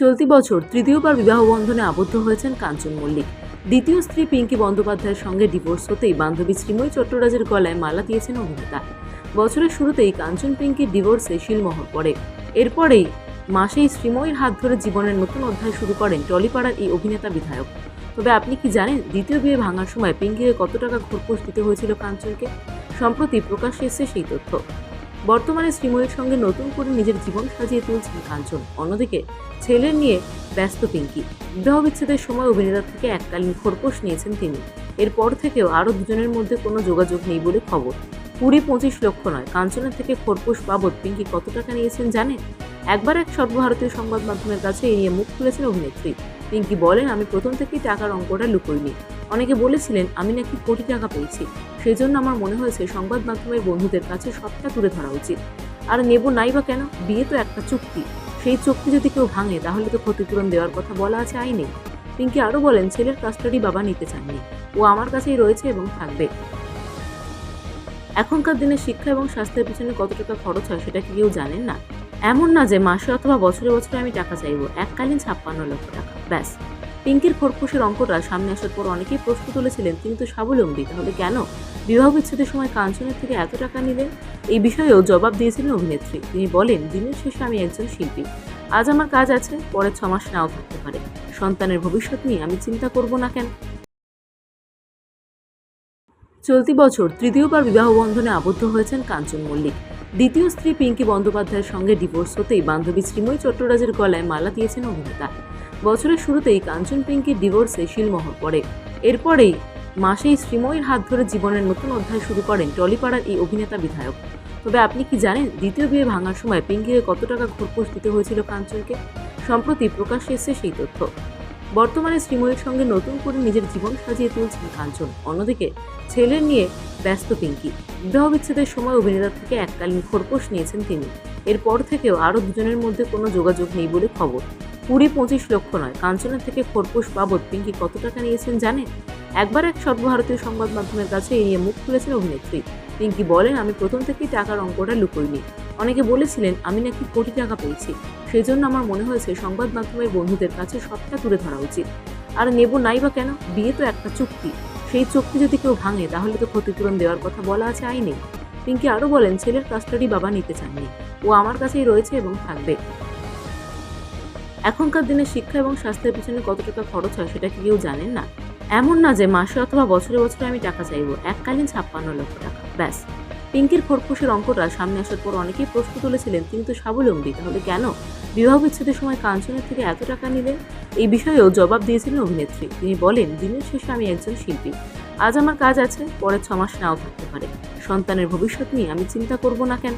চলতি বছর তৃতীয়বার বিবাহ বন্ধনে আবদ্ধ হয়েছেন কাঞ্চন মল্লিক। দ্বিতীয় স্ত্রী পিঙ্কি বন্দ্যোপাধ্যায়ের সঙ্গে ডিভোর্স হতেই বান্ধবী শ্রীময়ী চট্টরাজের গলায় মালা দিয়েছেন অভিনেতা। বছরের শুরুতেই কাঞ্চন পিঙ্কির ডিভোর্সে শিলমোহর পড়ে। এরপরেই মাসেই শ্রীময়ীর হাত ধরে জীবনের নতুন অধ্যায় শুরু করেন টলিপাড়ার এই অভিনেতা বিধায়ক। তবে আপনি কি জানেন দ্বিতীয় বিয়ে ভাঙার সময় পিঙ্কিকে কত টাকা ঘুরপোষ দিতে হয়েছিল কাঞ্চনকে? সম্প্রতি প্রকাশ্যে এসেছে সেই তথ্য। বর্তমানে শ্রীময়ের সঙ্গে নতুন করে নিজের জীবন সাজিয়ে তুলছেন কাঞ্চন। অন্যদিকে ছেলের নিয়ে ব্যস্ত পিঙ্কি। বিবাহ বিচ্ছেদের সময় অভিনেতা থেকে এককালীন খোরপোশ নিয়েছেন তিনি। এরপর থেকেও আরও দুজনের মধ্যে কোনো যোগাযোগ নেই বলে খবর। কুড়ি পঁচিশ লক্ষ নয়। কাঞ্চনের থেকে খোরপোশ বাবদ পিঙ্কি কত টাকা নিয়েছেন জানেন? একবার এক সর্বভারতীয় সংবাদ মাধ্যমের কাছে এই নিয়ে মুখ খুলেছেন অভিনেত্রী। পিঙ্কি বলেন, আমি প্রথম থেকেই টাকার অঙ্কটা লুকোইনি। অনেকে বলেছিলেন, আমি নাকি কোটি টাকা পেয়েছি। সেই জন্য আমার মনে হয়েছে সংবাদ মাধ্যমের বন্ধুদের কাছে সবটা তুলে ধরা উচিত। আর নেব নাই বা কেন? বিয়ে তো একটা চুক্তি। সেই চুক্তি যদি কেউ ভাঙে, তাহলে তো ক্ষতিপূরণ দেওয়ার কথা বলা আছে আইনে। পিঙ্কি আরও বলেন, ছেলের কাস্টাডি বাবা নিতে চাননি। ও আমার কাছেই রয়েছে এবং থাকবে। এখনকার দিনে শিক্ষা এবং স্বাস্থ্যের পিছনে কত টাকা খরচ হয় সেটা কি কেউ জানেন না? এমন না যে মাসে অথবা বছরে বছরে আমি টাকা চাইব। এককালীন ছাপ্পান্ন লক্ষ টাকা। ব্যাস। পিঙ্কির খোরপোশের অঙ্কটা সামনে আসার পর অনেকেই প্রশ্ন তুলেছিলেন তিনি তো স্বাবলম্বী। তাহলে কেন? বিবাহ বিচ্ছেদের সময় কাঞ্চনের থেকে এত টাকা নিলেন এই বিষয়েও জবাব দিয়েছিলেন অভিনেত্রী। তিনি বলেন, দিনের শেষে আমি একজন শিল্পী। আজ আমার কাজ আছে পরে ছ মাস নাও থাকতে পারে। সন্তানের ভবিষ্যৎ নিয়ে আমি চিন্তা করব না কেন? চলতি বছর তৃতীয়বার বিবাহ বন্ধনে আবদ্ধ হয়েছেন কাঞ্চন মল্লিক। দ্বিতীয় স্ত্রী পিঙ্কি বন্দ্যোপাধ্যায়ের সঙ্গে ডিভোর্স হতেই বান্ধবী শ্রীময়ী চট্টরাজের গলায় মালা দিয়েছেন অভিনেতা। বছরের শুরুতেই কাঞ্চন পিঙ্কির ডিভোর্সে শিলমোহর পড়ে। এরপরেই মাসেই শ্রীময়ীর হাত ধরে জীবনের নতুন অধ্যায় শুরু করেন টলিপাড়ার এই অভিনেতা বিধায়ক। তবে আপনি কি জানেন, দ্বিতীয় বিয়ে ভাঙার সময় পিঙ্কিকে কত টাকা ঘুরপোষ দিতে হয়েছিল কাঞ্চনকে? সম্প্রতি প্রকাশ্যে এসেছে সেই তথ্য। বর্তমানে শ্রীময়ীর সঙ্গে নতুন করে নিজের জীবন সাজিয়ে তুলছেন কাঞ্চন। অন্যদিকে ছেলের নিয়ে ব্যস্ত পিঙ্কি। বিবাহ বিচ্ছেদের সময় অভিনেতা থেকে এককালীন খোরপোশ নিয়েছেন তিনি। এরপর থেকেও আরও দুজনের মধ্যে কোনো যোগাযোগ নেই বলে খবর। কুড়ি পঁচিশ লক্ষ নয়। কাঞ্চনের থেকে খোরপোশ বাবদ পিঙ্কি কত টাকা নিয়েছেন জানেন? একবার এক সর্বভারতীয় সংবাদ মাধ্যমের কাছে এই নিয়ে মুখ খুলেছেন অভিনেত্রী। পিঙ্কি বলেন, আমি প্রথম থেকেই টাকার অঙ্কটা লুকোইনি। অনেকে বলেছিলেন, আমি নাকি কোটি টাকা পেয়েছি। সেই জন্য আমার মনে হয়েছে সংবাদ মাধ্যমের বন্ধুদের কাছে সবটা তুলে ধরা উচিত। আর নেব নাই বা কেন? বিয়ে তো একটা চুক্তি। সেই চুক্তি যদি কেউ ভাঙে, তাহলে তো ক্ষতিপূরণ দেওয়ার কথা বলা আছে আইনে। পিঙ্কি আরও বলেন, ছেলের কাস্টাডি বাবা নিতে চাননি। ও আমার কাছেই রয়েছে এবং থাকবে। এখনকার দিনে শিক্ষা এবং স্বাস্থ্যের পিছনে কত টাকা খরচ হয় সেটা কি কেউ জানেন না? এমন না যে মাসে অথবা বছরে বছরে আমি টাকা চাইব। এককালীন ছাপ্পান্ন লক্ষ টাকা। ব্যাস। পিঙ্কির খোরপোশের অঙ্কটা সামনে আসার পর অনেকেই প্রশ্ন তুলেছিলেন, তিনি তো স্বাবলম্বী, তাহলে কেন? বিবাহ বিচ্ছেদের সময় কাঞ্চনের থেকে এত টাকা নিলেন? এই বিষয়েও জবাব দিয়েছিলেন অভিনেত্রী। তিনি বলেন, দিনের শেষে আমি একজন শিল্পী। আজ আমার কাজ আছে পরে ছমাস নাও থাকতে পারে। সন্তানের ভবিষ্যৎ নিয়ে আমি চিন্তা করব না কেন?